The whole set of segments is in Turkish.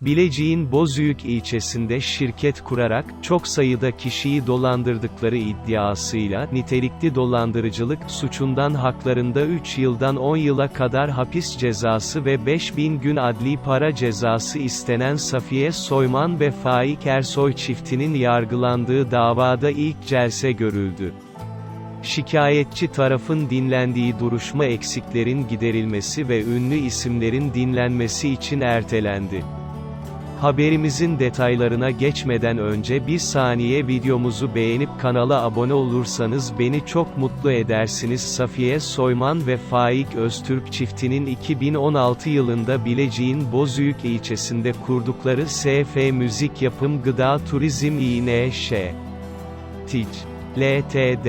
Bilecik'in Bozüyük ilçesinde şirket kurarak, çok sayıda kişiyi dolandırdıkları iddiasıyla, nitelikli dolandırıcılık suçundan haklarında 3 yıldan 10 yıla kadar hapis cezası ve 5000 gün adli para cezası istenen Safiye Soyman ve Faik Ersoy çiftinin yargılandığı davada ilk celse görüldü. Şikayetçi tarafın dinlendiği duruşma eksiklerin giderilmesi ve ünlü isimlerin dinlenmesi için ertelendi. Haberimizin detaylarına geçmeden önce bir saniye videomuzu beğenip kanala abone olursanız beni çok mutlu edersiniz. Safiye Soyman ve Faik Öztürk çiftinin 2016 yılında Bilecik'in Bozüyük ilçesinde kurdukları SF Müzik Yapım Gıda Turizm İNŞ. TİC. LTD.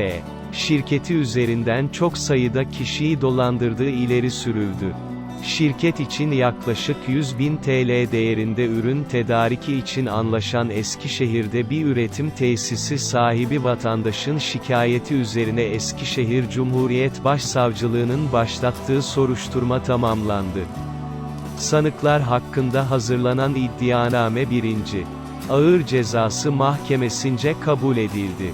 Şirketi üzerinden çok sayıda kişiyi dolandırdığı ileri sürüldü. Şirket için yaklaşık 100 bin TL değerinde ürün tedariki için anlaşan Eskişehir'de bir üretim tesisi sahibi vatandaşın şikayeti üzerine Eskişehir Cumhuriyet Başsavcılığı'nın başlattığı soruşturma tamamlandı. Sanıklar hakkında hazırlanan iddianame birinci. Ağır cezası mahkemesince kabul edildi.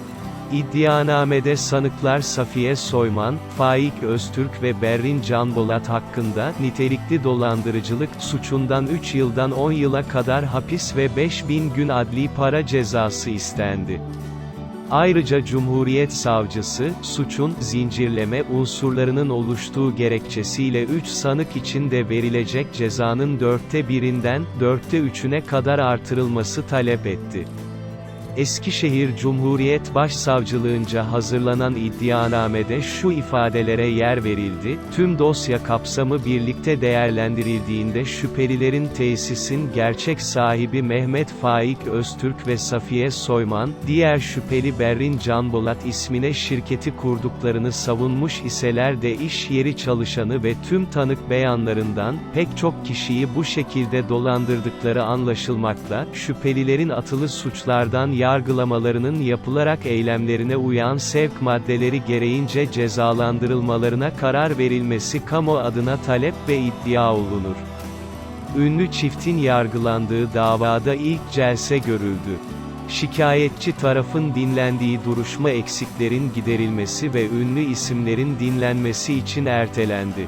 İddianamede sanıklar Safiye Soyman, Faik Öztürk ve Berrin Canbolat hakkında, nitelikli dolandırıcılık suçundan 3 yıldan 10 yıla kadar hapis ve 5000 gün adli para cezası istendi. Ayrıca Cumhuriyet Savcısı, suçun, zincirleme unsurlarının oluştuğu gerekçesiyle 3 sanık için de verilecek cezanın dörtte birinden, dörtte üçüne kadar artırılması talep etti. Eskişehir Cumhuriyet Başsavcılığınca hazırlanan iddianamede şu ifadelere yer verildi, tüm dosya kapsamı birlikte değerlendirildiğinde şüphelilerin tesisin gerçek sahibi Mehmet Faik Öztürk ve Safiye Soyman, diğer şüpheli Berrin Canbolat ismine şirketi kurduklarını savunmuş iseler de iş yeri çalışanı ve tüm tanık beyanlarından, pek çok kişiyi bu şekilde dolandırdıkları anlaşılmakla, şüphelilerin atılı suçlardan yargılamalarının yapılarak eylemlerine uyan sevk maddeleri gereğince cezalandırılmalarına karar verilmesi kamu adına talep ve iddia olunur. Ünlü çiftin yargılandığı davada ilk celse görüldü. Şikayetçi tarafın dinlendiği duruşma eksiklerin giderilmesi ve ünlü isimlerin dinlenmesi için ertelendi.